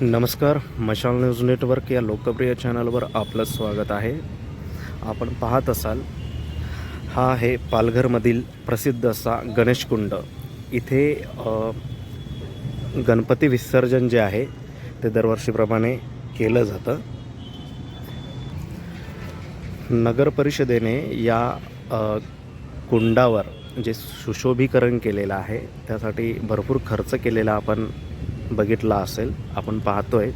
नमस्कार मशाल news network या लोकप्रिय चॅनलवर आपलं स्वागत आहे. आपण पाहत असाल हा आहे पालघरमधील प्रसिद्ध असा गणेशकुंड इथे गणपती विसर्जन जे आहे ते दरवर्षीप्रमाणे केलं जातं. नगर परिषदेने या कुंडावर जे सुशोभीकरण केलेलं आहे त्यासाठी भरपूर खर्च केलेला आपण बघितला असेल आपण पाहतोय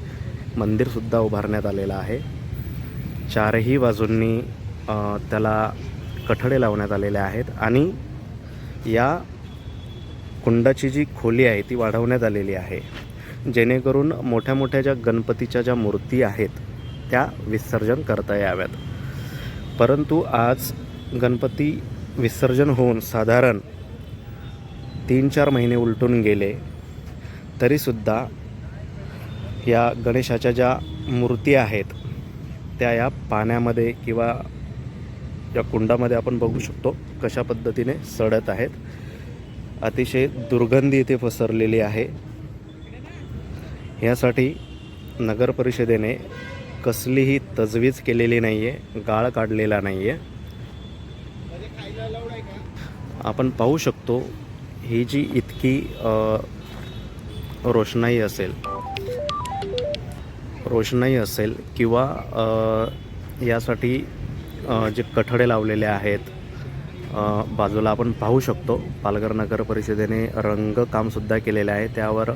मंदिरसुद्धा उभारण्यात आलेलं आहे. चारही बाजूंनी त्याला कठडे लावण्यात आलेले आहेत आणि या कुंडाची जी खोली आहे ती वाढवण्यात आलेली आहे. जेणेकरून मोठ्या मोठ्या ज्या गणपतीच्या ज्या मूर्ती आहेत त्या विसर्जन करता याव्यात. परंतु आज गणपती विसर्जन होऊन साधारण तीन चार महिने उलटून गेले तरीसुद्धा या गणेशाच्या ज्या मूर्ती आहेत त्या या पाण्यामध्ये किंवा या कुंडामध्ये आपण बघू शकतो कशा पद्धतीने सडत आहेत. अतिशय दुर्गंधी इथे पसरलेली आहे. यासाठी नगर परिषदेने कसलीही तजवीज केलेली नाही आहे गाळ काढलेला नाही आहे आपण पाहू शकतो ही जी इतकी रोषणाई असेल. रोषणाई असेल किंवा यासाठी जे कठडे लावलेले आहेत बाजूला आपण पाहू शकतो. पालघर नगर परिषदेने रंगकामसुद्धा केलेले आहे. त्यावर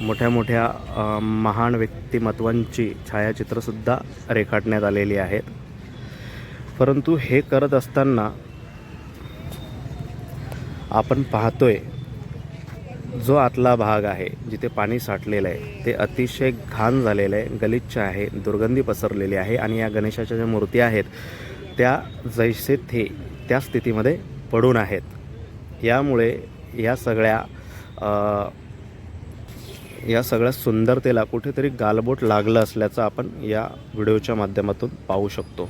मोठ्या मोठ्या महान व्यक्तिमत्वांची छायाचित्रसुद्धा रेखाटण्यात आलेली आहेत. परंतु हे करत असताना आपण पाहतोय जो आतला भाग आहे जिथे पाणी साठलेलं आहे ते अतिशय घाण झालेलं आहे गलिच्छ आहे दुर्गंधी पसरलेली आहे आणि या गणेशाच्या ज्या मूर्ती आहेत त्या जैसे थे त्या स्थितीमध्ये पडून आहेत. यामुळे या सगळ्या या सगळ्या सुंदरतेला कुठेतरी गालबोट लागलं असल्याचं आपण या व्हिडिओच्या माध्यमातून पाहू शकतो.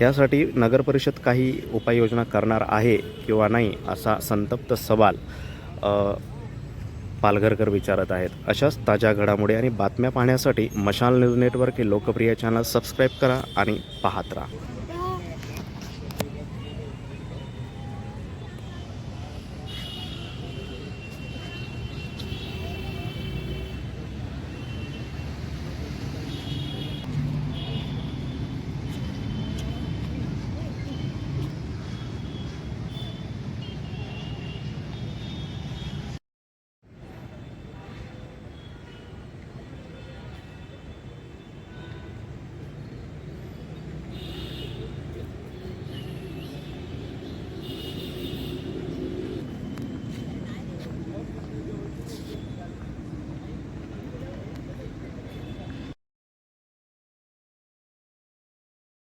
यासाठी नगर परिषद काही उपाययोजना करणार आहे किंवा नाही असा संतप्त सवाल पालघरकर विचारत आहेत. अशाच ताज्या घडामोडी आणि बातम्या पाहण्यासाठी मशाल न्यूज नेटवर्क हे लोकप्रिय चॅनल सबस्क्राईब करा आणि पाहत राहा.